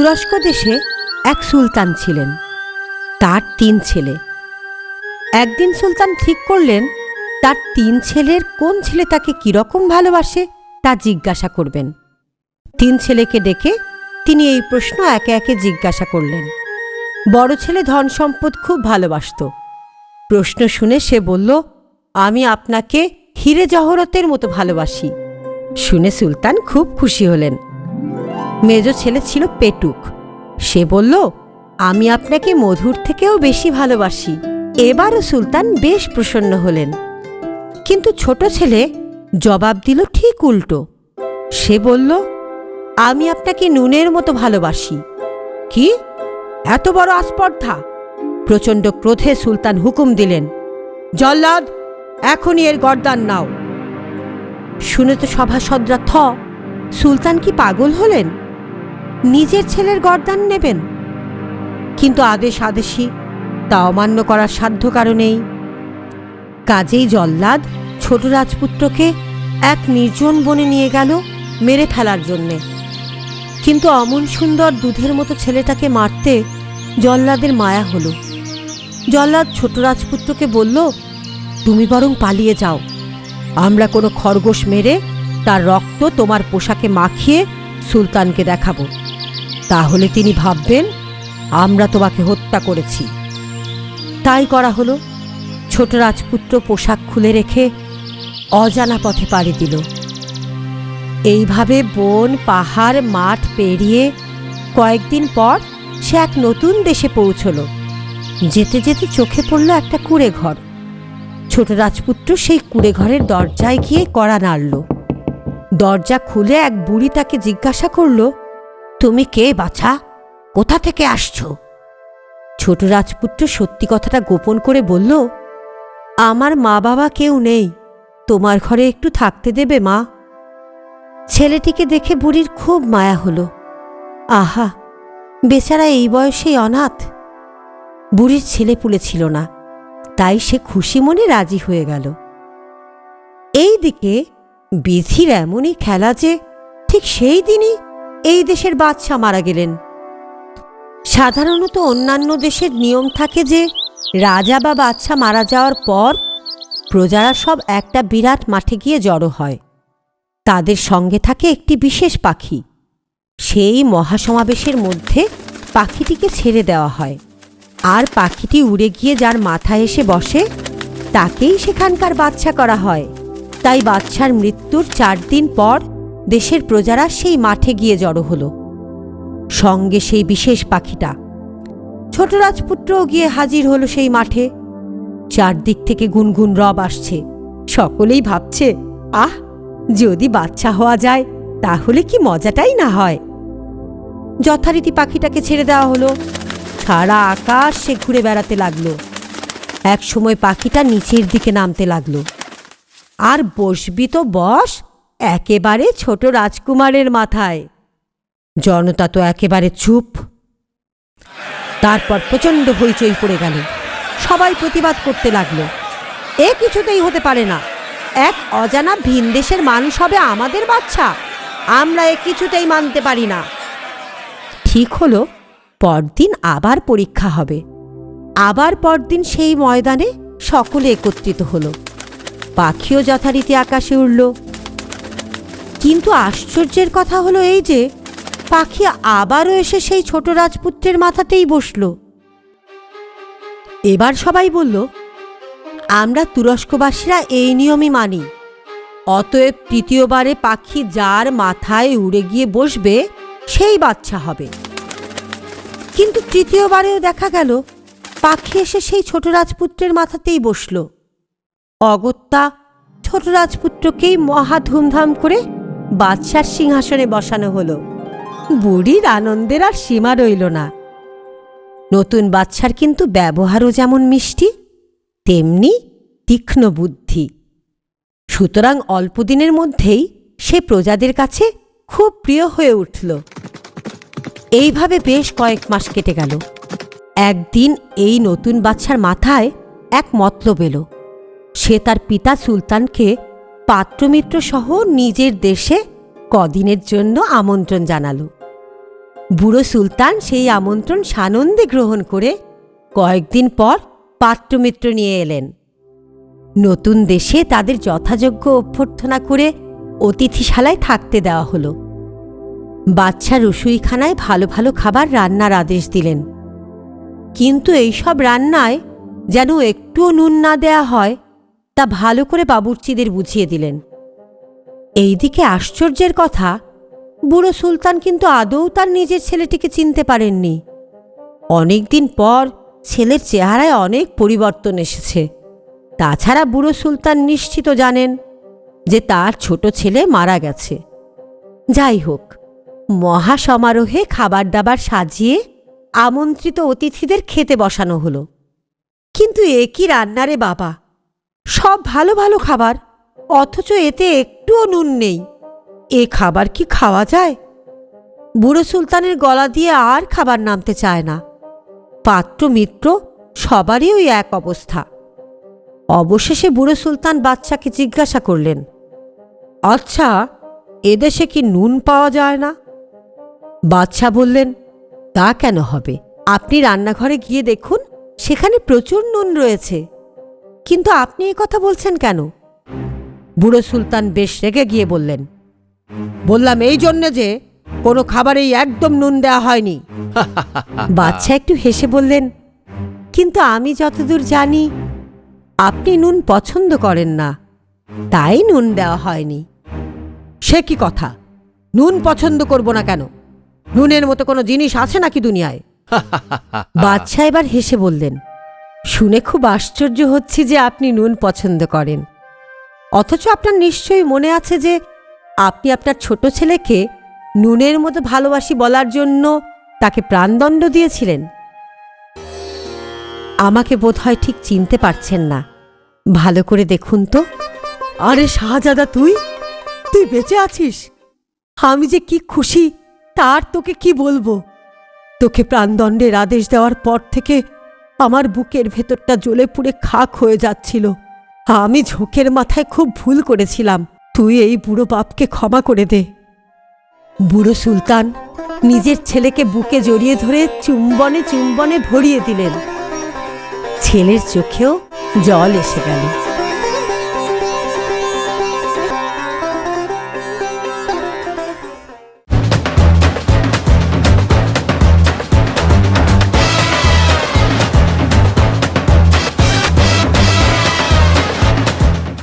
তুরস্ক দেশে এক সুলতান ছিলেন, তার তিন ছেলে। একদিন সুলতান ঠিক করলেন, তার তিন ছেলের কোন ছেলে তাকে কীরকম ভালোবাসে তা জিজ্ঞাসা করবেন। তিন ছেলেকে ডেকে তিনি এই প্রশ্ন একে একে জিজ্ঞাসা করলেন। বড় ছেলে ধন সম্পদ খুব ভালোবাসত। প্রশ্ন শুনে সে বলল, আমি আপনাকে হিরে জহরতের মতো ভালোবাসি। শুনে সুলতান খুব খুশি হলেন। মেজ ছেলে ছিল পেটুক। সে বলল, আমি আপনাকে মধুর থেকেও বেশি ভালোবাসি। এবারও সুলতান বেশ প্রসন্ন হলেন। কিন্তু ছোট ছেলে জবাব দিল ঠিক উল্টো। সে বলল, আমি আপনাকে নুনের মতো ভালোবাসি। কি? এত বড় আস্পর্ধা? প্রচণ্ড ক্রোধে সুলতান হুকুম দিলেন, জল্লাদ, এখনই এর গর্দান নাও। শুনে তো সভাসদরা থ, সুলতান কি পাগল হলেন? নিজের ছেলের গর্দান নেবেন। কিন্তু আদেশ আদেশই তা অমান্য করার সাধ্য কারণেই কাজেই জল্লাদ ছোট রাজপুত্রকে এক নির্জন বনে নিয়ে গেল মেরে ফেলার জন্যে। কিন্তু অমন সুন্দর দুধের মতো ছেলেটাকে মারতে জল্লাদের মায়া হলো। জল্লাদ ছোট রাজপুত্রকে বলল, তুমি বরং পালিয়ে যাও। আমরা কোনো খরগোশ মেরে তার রক্ত তোমার পোশাকে মাখিয়ে সুলতানকে দেখাবো। তাহলে তিনি ভাববেন, আমরা তোমাকে হত্যা করেছি। তাই করা হলো। ছোট রাজপুত্র পোশাক খুলে রেখে অজানা পথে পাড়ি দিল। এইভাবে বন, পাহাড়, মাঠ পেরিয়ে কয়েকদিন পর সে এক নতুন দেশে পৌঁছল। যেতে যেতে চোখে পড়ল একটা কুড়ে ঘর ছোট রাজপুত্র সেই কুড়ে ঘরের দরজায় গিয়ে কড়া নাড়ল। দরজা খুলে এক বুড়ি তাকে জিজ্ঞাসা করল তুমি কে, বাছা? কোথা থেকে আসছো? ছোট রাজপুত্র সত্যি কথাটা গোপন করে বলল, আমার মা বাবা কেউ নেই। তোমার ঘরে একটু থাকতে দেবে, মা? ছেলেটিকে দেখে বুড়ির খুব মায়া হলো। আহা, বেচারা এই বয়সেই অনাথ? বুড়ির ছেলে পুলে ছিল না, তাই সে খুশি মনে রাজি হয়ে গেল। এই দিকে বিধির এমনই খেলা যে ঠিক সেই দিনই এই দেশের বাদশা মারা গেলেন। সাধারণত অন্যান্য দেশের নিয়ম থাকে যে, রাজা বা বাদশা মারা যাওয়ার পর প্রজারা সব একটা বিরাট মাঠে গিয়ে জড়ো হয়। তাদের সঙ্গে থাকে একটি বিশেষ পাখি। সেই মহাসমাবেশের মধ্যে পাখিটিকে ছেড়ে দেওয়া হয়। আর পাখিটি উড়ে গিয়ে যার মাথায় এসে বসে, তাকেই সেখানকার বাচ্চা করা হয়। তাই বাচ্চার মৃত্যুর চার দিন পর দেশের প্রজারা সেই মাঠে গিয়ে জড়ো হলো। সঙ্গে সেই বিশেষ পাখিটা। ছোট রাজপুত্রও গিয়ে হাজির হলো সেই মাঠে। চারদিক থেকে গুনগুন রব আসছে। সকলেই ভাবছে, আহ, যদি বাচ্চা হওয়া যায়, তাহলে কি মজাটাই না হয়? যথারীতি পাখিটাকে ছেড়ে দেওয়া হলো। সারা আকাশ সে ঘুরে বেড়াতে লাগল। এক সময় পাখিটা নিচের দিকে নামতে লাগল। আর বসবি তো বস একেবারে ছোট রাজকুমারের মাথায়। জনতা তো একেবারে চুপ। তারপর প্রচণ্ড হইচই পড়ে গেল। সবাই প্রতিবাদ করতে লাগল। এ কিছুতেই হতে পারে না। এক অজানা ভিন দেশের মানুষ হবে আমাদের বাচ্চা। আমরা এ কিছুতেই মানতে পারি না। ঠিক হলো, পরদিন আবার পরীক্ষা হবে। আবার পরদিন সেই ময়দানে সকলে একত্রিত হলো। পাখিও যথারীতি আকাশে উড়ল। কিন্তু আশ্চর্যের কথা হলো এই যে, পাখি আবারও এসে সেই ছোট রাজপুত্রের মাথাতেই বসল। এবার সবাই বলল, আমরা তুরস্কবাসীরা এই নিয়মই মানি। অতএব তৃতীয়বারে পাখি যার মাথায় উড়ে গিয়ে বসবে, সেই বাচ্চা হবে। কিন্তু তৃতীয়বারেও দেখা গেল, পাখি এসে সেই ছোট রাজপুত্রের মাথাতেই বসল। অগত্যা ছোট রাজপুত্রকেই মহা ধুমধাম করে বাদশার সিংহাসনে বসানো হলো। বুড়ির আনন্দের আর সীমা রইল না। নতুন বাচ্চার কিন্তু ব্যবহারও যেমন মিষ্টি, তেমনি তীক্ষ্ণ বুদ্ধি। সুতরাং অল্পদিনের মধ্যেই সে প্রজাদের কাছে খুব প্রিয় হয়ে উঠল। এইভাবে বেশ কয়েক মাস কেটে গেল। একদিন এই নতুন বাচ্চার মাথায় এক মতলব এলো। সে তার পিতা সুলতানকে পাত্রমিত্র সহ নিজের দেশে কদিনের জন্য আমন্ত্রণ জানালো। বুড়ো সুলতান সেই আমন্ত্রণ সানন্দে গ্রহণ করে কয়েকদিন পর পাত্রমিত্র নিয়ে এলেন। নতুন দেশে তাদের যথাযোগ্য অভ্যর্থনা করে অতিথিশালায় থাকতে দেওয়া হলো। বাচ্চা রসুইখানায় ভালো ভালো খাবার রান্নার আদেশ দিলেন। কিন্তু এইসব রান্নায় যেন একটুও নুন না দেয়া হয় তা ভালো করে বাবুর্চিদের বুঝিয়ে দিলেন। এইদিকে আশ্চর্যের কথা, বুড়ো সুলতান কিন্তু আদৌ তার নিজের ছেলেটিকে চিনতে পারেননি। অনেকদিন পর ছেলের চেহারায় অনেক পরিবর্তন এসেছে। তাছাড়া বুড়ো সুলতান নিশ্চিত জানেন যে তার ছোট ছেলে মারা গেছে। যাই হোক মহা সমারোহে খাবার দাবার সাজিয়ে আমন্ত্রিত অতিথিদের খেতে বসানো হলো। কিন্তু এ কি রান্নারে বাবা? সব ভালো ভালো খাবার, অথচ এতে একটুও নুন নেই। এ খাবার কি খাওয়া যায়? বুড়ো সুলতানের গলা দিয়ে আর খাবার নামতে চায় না। পাত্র মিত্র সবারই ওই এক অবস্থা। অবশেষে বুড়ো সুলতান বাচ্চাকে জিজ্ঞাসা করলেন আচ্ছা এদেশে কি নুন পাওয়া যায় না? বাদশা বললেন, তা কেন হবে? আপনি রান্নাঘরে গিয়ে দেখুন, সেখানে প্রচুর নুন রয়েছে। কিন্তু আপনি এ কথা বলছেন কেন? বুড়ো সুলতান বেশ রেগে গিয়ে বললেন বললাম এই জন্য যে কোনো খাবারেই একদম নুন দেওয়া হয়নি। বাচ্চা একটু হেসে বললেন কিন্তু আমি যতদূর জানি আপনি নুন পছন্দ করেন না তাই নুন দেওয়া হয়নি। সে কি কথা? নুন পছন্দ করব না কেন? নুনের মতো কোনো জিনিস আছে নাকি দুনিয়ায়? বাচ্চা এবার হেসে বললেন শুনে খুব আশ্চর্য হচ্ছি যে আপনি নুন পছন্দ করেন। অথচ আপনার নিশ্চয়ই মনে আছে যে আপনি আপনার ছোট ছেলেকে নুনের মতো ভালোবাসি বলার জন্য তাকে প্রাণদণ্ড দিয়েছিলেন। আমাকে বোধহয় ঠিক চিনতে পারছেন না। ভালো করে দেখুন তো। আরে শাহজাদা, তুই? তুই বেঁচে আছিস? আমি যে কি খুশি, তার তোকে কি বলব? তোকে প্রাণদণ্ডের আদেশ দেওয়ার পর থেকে আমার বুকের ভেতরটা জ্বলে পুড়ে খাক হয়ে যাচ্ছিল। আমি ঝোঁকের মাথায় খুব ভুল করেছিলাম। তুই এই বুড়ো বাপকে ক্ষমা করে দে। বুড়ো সুলতান নিজের ছেলেকে বুকে জড়িয়ে ধরে চুম্বনে চুম্বনে ভরিয়ে দিলেন। ছেলের চোখেও জল এসে গেল।